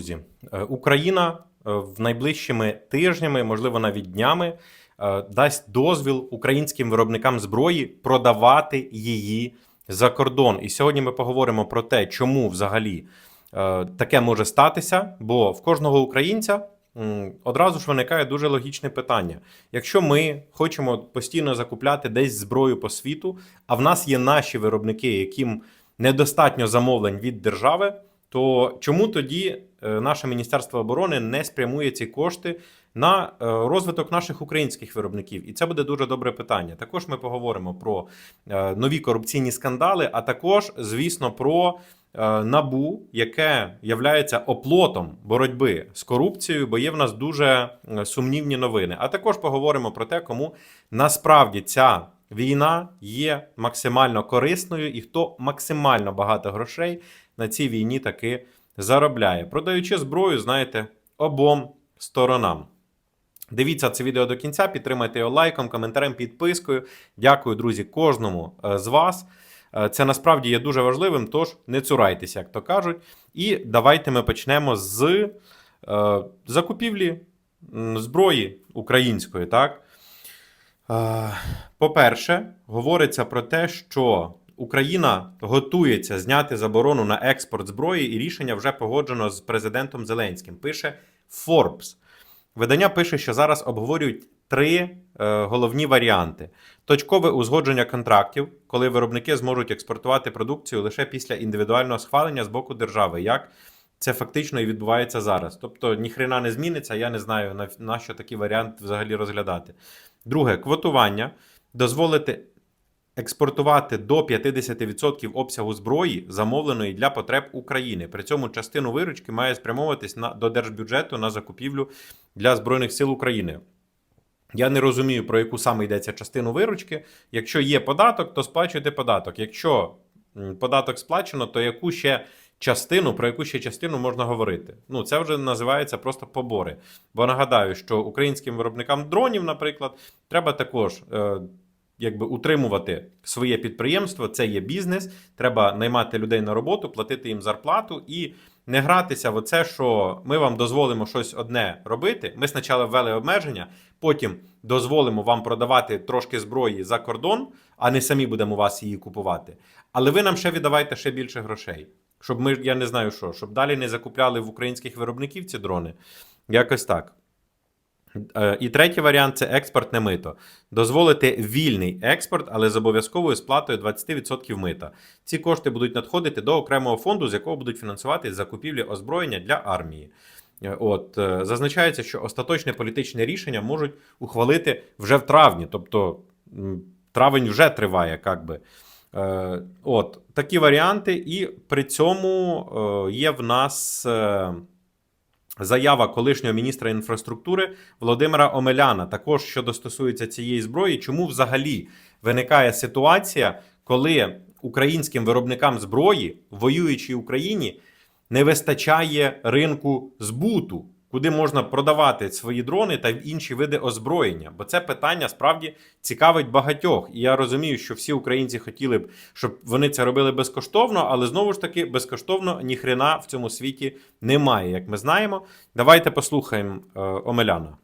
Друзі, е, Україна е, в найближчими тижнями, можливо, навіть днями, е, дасть дозвіл українським виробникам зброї продавати її за кордон. І сьогодні ми поговоримо про те, чому взагалі таке може статися. Бо в кожного українця одразу ж виникає дуже логічне питання: якщо ми хочемо постійно закупляти десь зброю по світу, а в нас є наші виробники, яким недостатньо замовлень від держави. То чому тоді е, наше Міністерство оборони не спрямує ці кошти на е, розвиток наших українських виробників? І це буде дуже добре питання. Також ми поговоримо про е, нові корупційні скандали, а також, звісно, про набу, яке являється оплотом боротьби з корупцією, бо є в нас дуже сумнівні новини. А також поговоримо про те, кому насправді ця війна є максимально корисною і хто максимально багато грошей на цій війні таки заробляє, продаючи зброю, знаєте, обом сторонам. Дивіться це відео до кінця, підтримайте його лайком, коментарем, підпискою. Дякую, друзі, кожному е, з вас. Е, Це насправді є дуже важливим, тож не цурайтеся, як то кажуть. І давайте ми почнемо з е, закупівлі зброї української. Так? По-перше, говориться про те, що Україна готується зняти заборону на експорт зброї, і рішення вже погоджено з президентом Зеленським. Пише Forbes. Видання пише, що зараз обговорюють три е, головні варіанти: точкове узгодження контрактів, коли виробники зможуть експортувати продукцію лише після індивідуального схвалення з боку держави. Як це фактично і відбувається зараз. Тобто ніхрена не зміниться. Я не знаю на, на що такий варіант взагалі розглядати. Друге, квотування дозволити експортувати до 50% обсягу зброї, замовленої для потреб України. При цьому частину виручки має спрямовуватись на до держбюджету на закупівлю для збройних сил України. Я не розумію, про яку саме йдеться частину виручки. Якщо є податок, то сплачуйте податок. Якщо податок сплачено, то яку ще частину, про яку ще частину можна говорити? Ну, це вже називається просто побори. Бо нагадаю, що українським виробникам дронів, наприклад, треба також. Е, Якби утримувати своє підприємство, це є бізнес. Треба наймати людей на роботу, платити їм зарплату і не гратися в оце, що ми вам дозволимо щось одне робити. Ми спочатку ввели обмеження, потім дозволимо вам продавати трошки зброї за кордон, а не самі будемо вас її купувати. Але ви нам ще віддавайте ще більше грошей. Щоб ми, я не знаю що, щоб далі не закупляли в українських виробників ці дрони. Якось так. Е, І третій варіант це експортне мито. Дозволити вільний експорт, але з обов'язковою сплатою 20% мита. Ці кошти будуть надходити до окремого фонду, з якого будуть фінансувати закупівлі озброєння для армії. Е, От е, зазначається, що остаточне політичне рішення можуть ухвалити вже в травні, тобто травень вже триває, як би. Е, От такі варіанти, і при цьому е, є в нас. е, Заява колишнього міністра інфраструктури Володимира Омеляна, також щодо стосується цієї зброї, чому взагалі виникає ситуація, коли українським виробникам зброї, в воюючій Україні, не вистачає ринку збуту, куди можна продавати свої дрони та інші види озброєння. Бо це питання справді цікавить багатьох. І я розумію, що всі українці хотіли б, щоб вони це робили безкоштовно, але знову ж таки безкоштовно ніхрена в цьому світі немає, як ми знаємо. Давайте послухаємо е, Омеляна.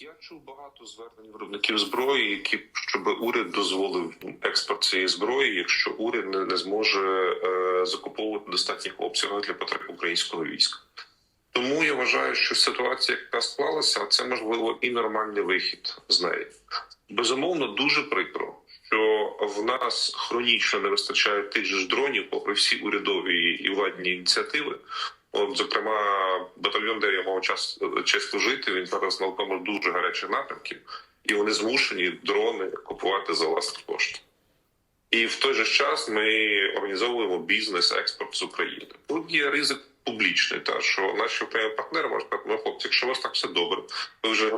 Я чув багато звернень виробників зброї, які щоб уряд дозволив експорт цієї зброї, якщо уряд не, не зможе е, закуповувати достатніх обсягів для потреб українського війська. Тому я вважаю, що ситуація, яка склалася, це можливо і нормальний вихід з неї. Безумовно, дуже прикро, що в нас хронічно не вистачає тих ж дронів, попри всі урядові і владні ініціативи. От, зокрема, батальйон, де я мав час честь служити, він зараз на одному дуже гарячих напрямків, і вони змушені дрони купувати за власні кошти. І в той же час ми організовуємо бізнес експорт з України. Тут є ризик публічний, та що наші окремі партнери можуть сказати, ну хлопці, якщо у вас так все добре, ви вже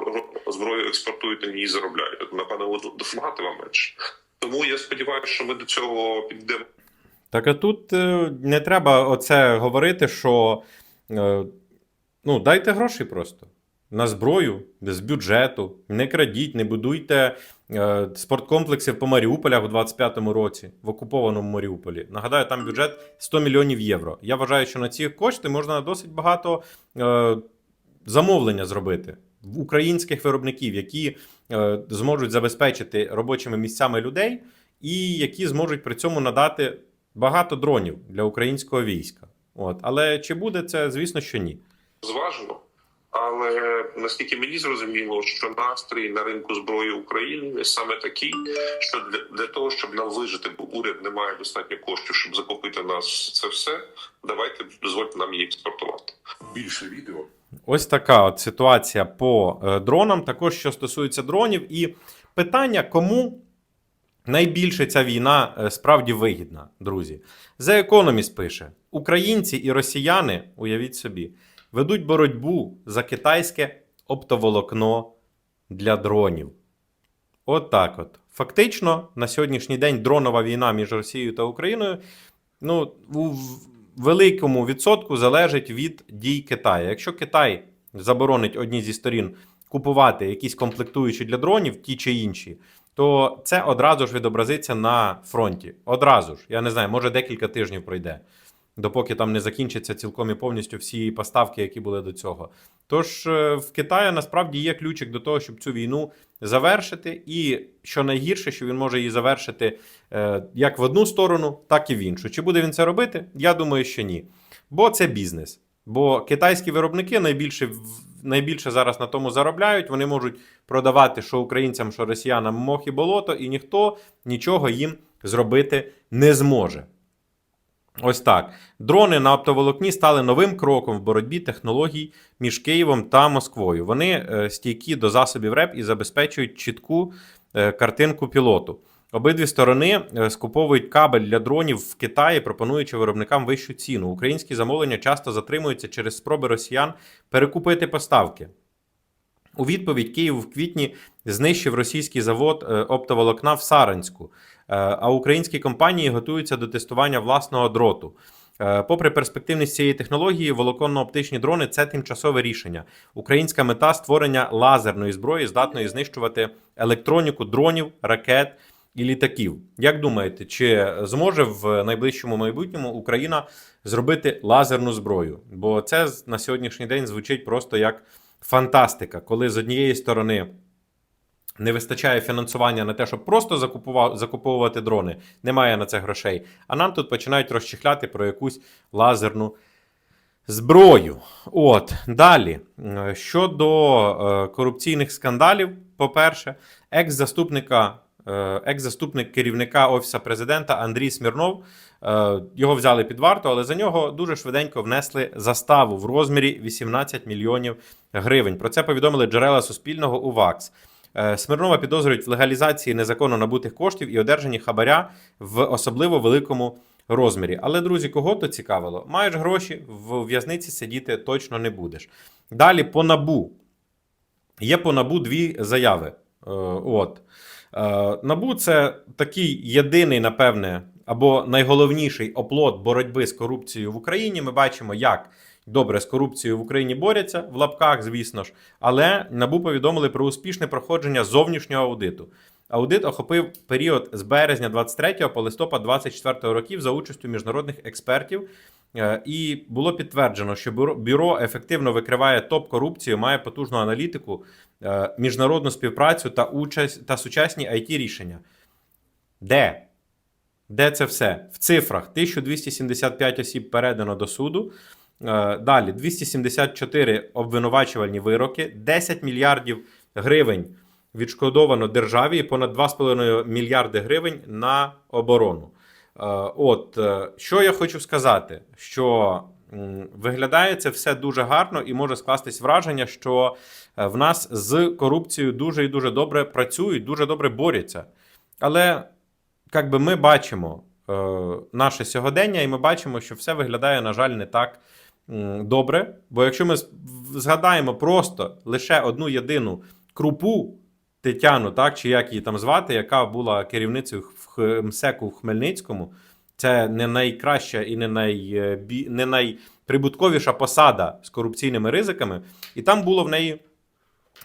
зброю експортуєте і її заробляєте, напевно буде допомагати вам менше. Тому я сподіваюся, що ми до цього підемо. Так а тут е, не треба оце говорити, що е, ну, дайте гроші просто. На зброю з бюджету, не крадіть, не будуйте е, спорткомплексів по Маріуполях у 25-му році, в окупованому Маріуполі. Нагадаю, там бюджет 100 мільйонів євро. Я вважаю, що на ці кошти можна досить багато е, замовлення зробити українських виробників, які е, зможуть забезпечити робочими місцями людей, і які зможуть при цьому надати багато дронів для українського війська. От. Але чи буде це, звісно, що ні. зважено. Але наскільки мені зрозуміло, що настрій на ринку зброї України саме такий, що для, для того, щоб нам вижити, бо уряд не має достатньо коштів, щоб закупити нас це все. Давайте дозвольте нам її експортувати. Більше відео Ось така от ситуація по е, дронам, також що стосується дронів, і питання, кому найбільше ця війна е, справді вигідна, друзі. The Economist пише: Українці і росіяни, уявіть собі, ведуть боротьбу за китайське оптоволокно для дронів. От от. Фактично, на сьогоднішній день дронова війна між Росією та Україною ну, у великому відсотку залежить від дій Китаю. Якщо Китай заборонить одній зі сторін купувати якісь комплектуючі для дронів, ті чи інші, то це одразу ж відобразиться на фронті. Одразу ж. Я не знаю, може декілька тижнів пройде, допоки там не закінчаться цілком і повністю всі поставки, які були до цього. Тож е, в Китаї насправді є ключик до того, щоб цю війну завершити, і що найгірше, що він може її завершити е, як в одну сторону, так і в іншу. Чи буде він це робити? Я думаю, що ні. Бо це бізнес. Бо китайські виробники найбільше, найбільше зараз на тому заробляють. Вони можуть продавати що українцям, що росіянам мох і болото, і ніхто нічого їм зробити не зможе. Ось так. Дрони на оптоволокні стали новим кроком в боротьбі технологій між Києвом та Москвою. Вони е, стійкі до засобів РЕП і забезпечують чітку е, картинку пілоту. Обидві сторони е, скуповують кабель для дронів в Китаї, пропонуючи виробникам вищу ціну. Українські замовлення часто затримуються через спроби росіян перекупити поставки. У відповідь Київ в квітні знищив російський завод оптоволокна в Саранську, а українські компанії готуються до тестування власного дроту. Е, Попри перспективність цієї технології, волоконно-оптичні дрони це тимчасове рішення. Українська мета створення лазерної зброї, здатної знищувати електроніку дронів, ракет і літаків. Як думаєте, чи зможе в найближчому майбутньому Україна зробити лазерну зброю? Бо це на сьогоднішній день звучить просто як фантастика, коли з однієї сторони не вистачає фінансування на те, щоб просто закуповувати дрони, немає на це грошей. А нам тут починають розчехляти про якусь лазерну зброю. От далі. Щодо е, корупційних скандалів, по-перше, екс-заступника. е, Екс-заступник керівника Офісу президента Андрій Смірнов. е, Його взяли під варту, але за нього дуже швиденько внесли заставу в розмірі 18 мільйонів гривень. Про це повідомили джерела Суспільного у ВАКС. Е, Смирнова підозрюють в легалізації незаконно набутих коштів і одержанні хабаря в особливо великому розмірі. Але, друзі, кого то цікавило? Маєш гроші, в в'язниці сидіти точно не будеш. Далі по набу. Є по набу дві заяви. Е, От. Е, Набу це такий єдиний, напевне, або найголовніший оплот боротьби з корупцією в Україні. Ми бачимо, як добре з корупцією в Україні борються в лапках, звісно ж. Але набу повідомили про успішне проходження зовнішнього аудиту. Аудит охопив період з березня 23 по листопад 24 років за участю міжнародних експертів. Е, І було підтверджено, що бюро, ефективно викриває топ корупцію, має потужну аналітику, е, міжнародну співпрацю та участь та сучасні it рішення. Де? Де це все? В цифрах 1275 осіб передано до суду. Е, Далі 274 обвинувачувальні вироки, 10 мільярдів гривень відшкодовано державі і понад 2,5 мільярди гривень на оборону. Е, От е, що я хочу сказати, що виглядає це все дуже гарно і може скластись враження, що в нас з корупцією дуже і дуже добре працюють, дуже добре борються. Але як би ми бачимо наше сьогодення, і ми бачимо, що все виглядає, на жаль, не так добре. Бо якщо ми згадаємо просто лише одну єдину крупу Тетяну, так, чи як її там звати, яка була керівницею в МСЕКу в Хмельницькому, це не найкраща і не, най, не найприбутковіша посада з корупційними ризиками. І там було в неї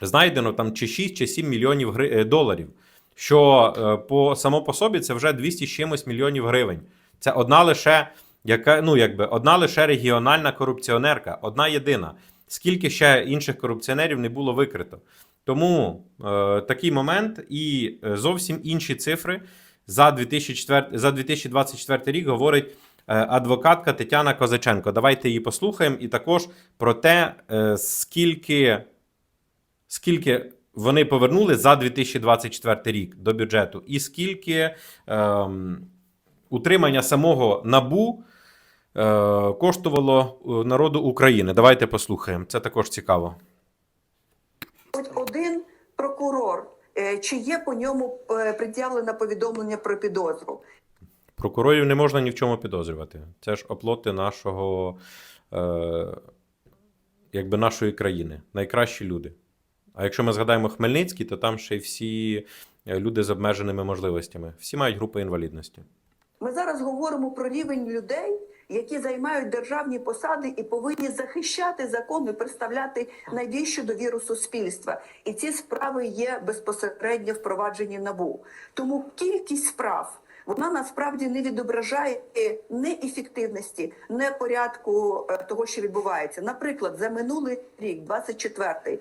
знайдено там чи 6, чи 7 мільйонів гри... е, доларів. Що е, по само по собі це вже 200 з чимось мільйонів гривень. Це одна лише яка, ну, якби, одна лише регіональна корупціонерка, одна єдина. Скільки ще інших корупціонерів не було викрито. Тому е, такий момент і е, зовсім інші цифри за 2004, за 2024 рік говорить е, адвокатка Тетяна Козаченко. Давайте її послухаємо. І також про те, е, скільки, скільки вони повернули за 2024 рік до бюджету, і скільки ем, утримання самого набу е, коштувало е, народу України. Давайте послухаємо. Це також цікаво. Один прокурор, е, чи є по ньому е, пред'явлено повідомлення про підозру? Прокурорів не можна ні в чому підозрювати. Це ж оплоти нашого, е, якби нашої країни. Найкращі люди. А якщо ми згадаємо Хмельницький, то там ще й всі е, люди з обмеженими можливостями. Всі мають групи інвалідності. Ми зараз говоримо про рівень людей, які займають державні посади і повинні захищати закон і представляти найбільшу довіру суспільства. І ці справи є безпосередньо впроваджені набу. Тому кількість справ. Вона насправді не відображає не ефективності, не порядку е, того, що відбувається. Наприклад, за минулий рік, 24-й,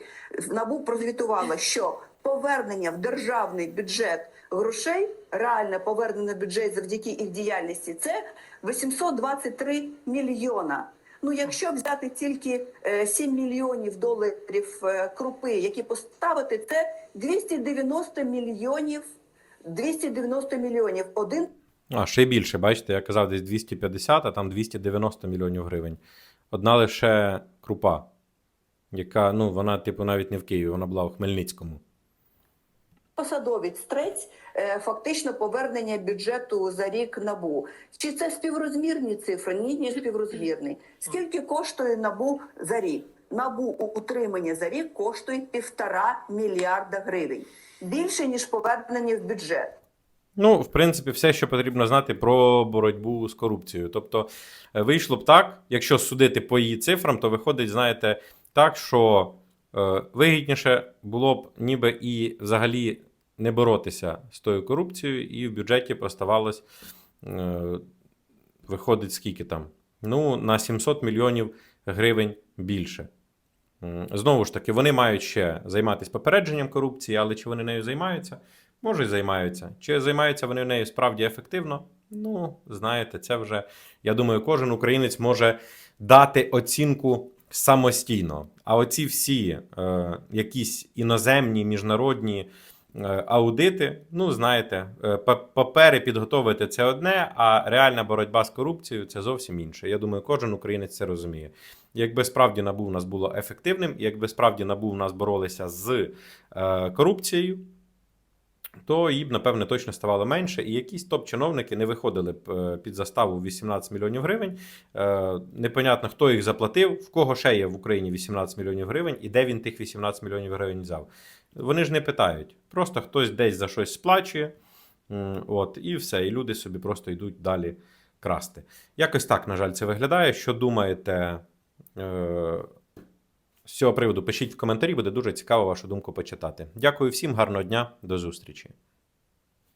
в НАБУ прозвітувала, що повернення в державний бюджет грошей, реальне повернення в бюджет завдяки їх діяльності, це 823 мільйона. Ну, якщо взяти тільки е, 7 мільйонів доларів е, крупи, які поставити, це 290 мільйонів. 290 мільйонів. Один А, ще більше, бачите, я казав десь 250, а там 290 мільйонів гривень. Одна лише крупа, яка, ну, вона, типу, навіть не в Києві, вона була у Хмельницькому. Посадовець трець е, фактично повернення бюджету за рік набу. Чи це співрозмірні цифри? Ні, не співрозмірні. Скільки коштує набу за рік? Набу у утримання за рік коштує півтора мільярда гривень. Більше ніж повернення в бюджет. Ну, в принципі, все, що потрібно знати про боротьбу з корупцією. Тобто, е, вийшло б так, якщо судити по її цифрам, то виходить, знаєте, так, що вигідніше було б ніби і взагалі не боротися з тою корупцією, і в бюджеті поставалось, е, виходить, скільки там? Ну, на 700 мільйонів гривень більше. Знову ж таки, вони мають ще займатися попередженням корупції, але чи вони нею займаються? Може, й займаються. Чи займаються вони нею справді ефективно? Ну, знаєте, це вже, я думаю, кожен українець може дати оцінку самостійно. А оці всі е, якісь іноземні, міжнародні е, аудити, ну, знаєте, е, па- папери підготовити це одне, а реальна боротьба з корупцією це зовсім інше. Я думаю, кожен українець це розуміє. Якби справді НАБУ у нас було ефективним, якби справді НАБУ у нас боролися з е, корупцією, то її б, напевне, точно ставало менше, і якісь топ-чиновники не виходили б е, під заставу 18 мільйонів гривень. Е, Непонятно, хто їх заплатив, в кого ще є в Україні 18 мільйонів гривень, і де він тих 18 мільйонів гривень взяв. Вони ж не питають. Просто хтось десь за щось сплачує, от, і все. І люди собі просто йдуть далі красти. Якось так, на жаль, це виглядає. Що думаєте? З цього приводу пишіть в коментарі, буде дуже цікаво вашу думку почитати. Дякую всім, гарного дня, до зустрічі.